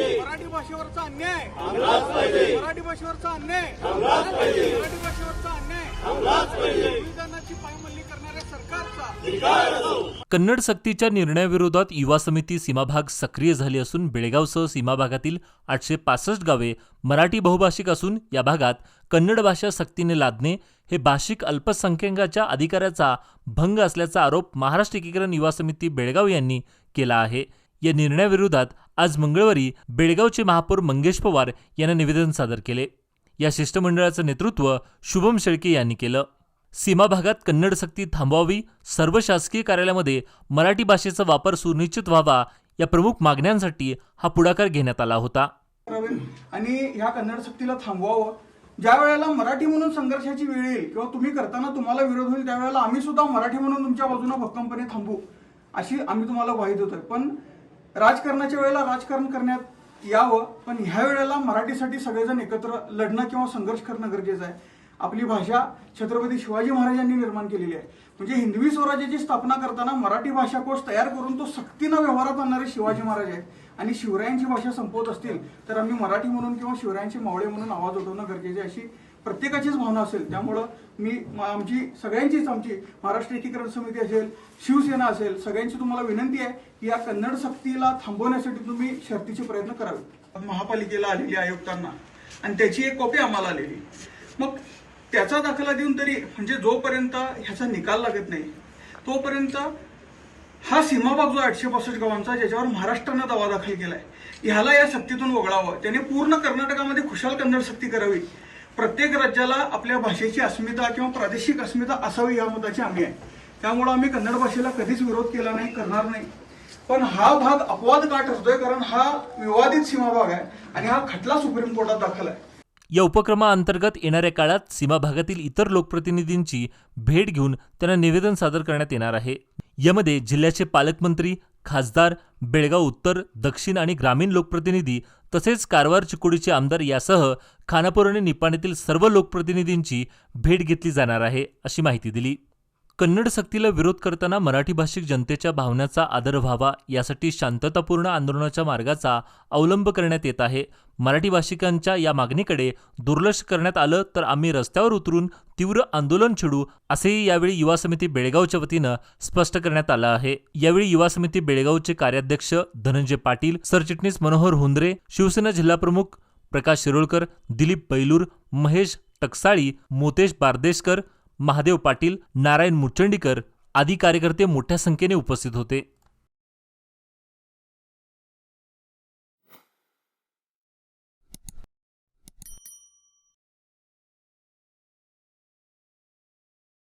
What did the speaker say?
मराठी भाषेवरचा अन्याय. मराठी भाषेवरचा अन्याय. मराठी भाषेवरचा अन्याय. संविधानाची पायमल्ली करणाऱ्या सरकारचा. कन्नड सक्तीच्या निर्णयाविरोधात युवा समिती सीमाभाग सक्रिय झाली असून बेळगावसह सीमाभागातील आठशे पासष्ट गावे मराठी बहुभाषिक असून या भागात कन्नड भाषा सक्तीने लादणे हे भाषिक अल्पसंख्याकाच्या अधिकाराचा भंग असल्याचा आरोप महाराष्ट्र एकीकरण युवा समिती बेळगाव यांनी केला आहे. या निर्णयाविरोधात आज मंगळवारी बेळगावचे महापौर मंगेश पवार यांना निवेदन सादर केले. या शिष्टमंडळाचं नेतृत्व शुभम शेळके यांनी केलं. सीमा भागात कन्नड सक्ती थांबवावी सर्व शासकीय कार्यालयामध्ये मराठी भाषेचा वापर सुनिश्चित व्हावा या प्रमुख मागण्यांसाठी हा पुढाकार घेण्यात आला होता. आणि ह्या कन्नड सक्तीला थांबवावं ज्या वेळेला मराठी म्हणून संघर्षाची वेळ येईल किंवा तुम्ही करताना तुम्हाला विरोध होईल त्यावेळेला आम्ही सुद्धा मराठी म्हणून तुमच्या बाजूने भक्कमपणे थांबू अशी आम्ही तुम्हाला ग्वाही देतोय. पण राजकारणाच्या वेळेला राजकारण करण्यात यावं पण ह्या वेळेला मराठीसाठी सगळेजण एकत्र लढणं किंवा संघर्ष करणं गरजेचं आहे. आपली भाषा छत्रपती शिवाजी महाराजांनी निर्माण केलेली आहे. म्हणजे हिंदवी स्वराज्याची स्थापना करताना मराठी भाषा कोश तयार करून तो सक्तीनं व्यवहारात आणणारे शिवाजी महाराज आहेत. आणि शिवरायांची भाषा संपवत असतील तर आम्ही मराठी म्हणून किंवा शिवरायांचे मावळे म्हणून आवाज उठवणं गरजेचे आहे अशी प्रत्येकाचीच भावना असेल. त्यामुळं मी आमची सगळ्यांचीच आमची महाराष्ट्र एकीकरण समिती असेल शिवसेना असेल सगळ्यांची तुम्हाला विनंती आहे की या कन्नड सक्तीला थांबवण्यासाठी तुम्ही शर्तीचे प्रयत्न करावे. महापालिकेला आलेली आयुक्तांना आणि त्याची एक कॉपी आम्हाला आलेली. मग त्याचा दाखला देऊन तरी म्हणजे जोपर्यंत ह्याचा निकाल लागत नाही तोपर्यंत हा सीमाभाग जो आठशे पासष्ट गावांचा ज्याच्यावर महाराष्ट्रानं दावा दाखल केलाय ह्याला या सक्तीतून वगळावं. त्याने पूर्ण कर्नाटकामध्ये खुशाल कन्नड सक्ती करावी. प्रत्येक राज्याला आपल्या भाषेची अस्मिता किंवा प्रादेशिक अस्मिता असावी या मताची आम्ही आहे. त्यामुळं आम्ही कन्नड भाषेला कधीच विरोध केला नाही करणार नाही. पण हा भाग अपवाद का ठरतोय कारण हा विवादित सीमाभाग आहे आणि हा खटला सुप्रीम कोर्टात दाखल आहे. या उपक्रमाअंतर्गत येणाऱ्या काळात सीमा भागातील इतर लोकप्रतिनिधींची भेट घेऊन त्यांना निवेदन सादर करण्यात येणार आहे. यामध्ये जिल्ह्याचे पालकमंत्री खासदार बेळगाव उत्तर दक्षिण आणि ग्रामीण लोकप्रतिनिधी तसेच कारवार चिकोडीचे आमदार यासह खानापूर आणि निपाणीतील सर्व लोकप्रतिनिधींची भेट घेतली जाणार आहे अशी माहिती दिली. कन्नड सक्तीला विरोध करताना मराठी भाषिक जनतेच्या भावनाचा आदर व्हावा यासाठी शांततापूर्ण आंदोलनाच्या मार्गाचा अवलंब करण्यात येत आहे. मराठी भाषिकांच्या या मागणीकडे दुर्लक्ष करण्यात आलं तर आम्ही रस्त्यावर उतरून तीव्र आंदोलन छेडू असेही यावेळी युवा समिती बेळगावच्या वतीनं स्पष्ट करण्यात आलं आहे. यावेळी युवा समिती बेळगावचे कार्याध्यक्ष धनंजय पाटील सरचिटणीस मनोहर हुंद्रे शिवसेना जिल्हाप्रमुख प्रकाश शिरोळकर दिलीप बैलूर महेश टकसाळी मोतेश बारदेशकर महादेव पाटील नारायण मुचंडीकर आदी कार्यकर्ते मोठ्या संख्येने उपस्थित होते.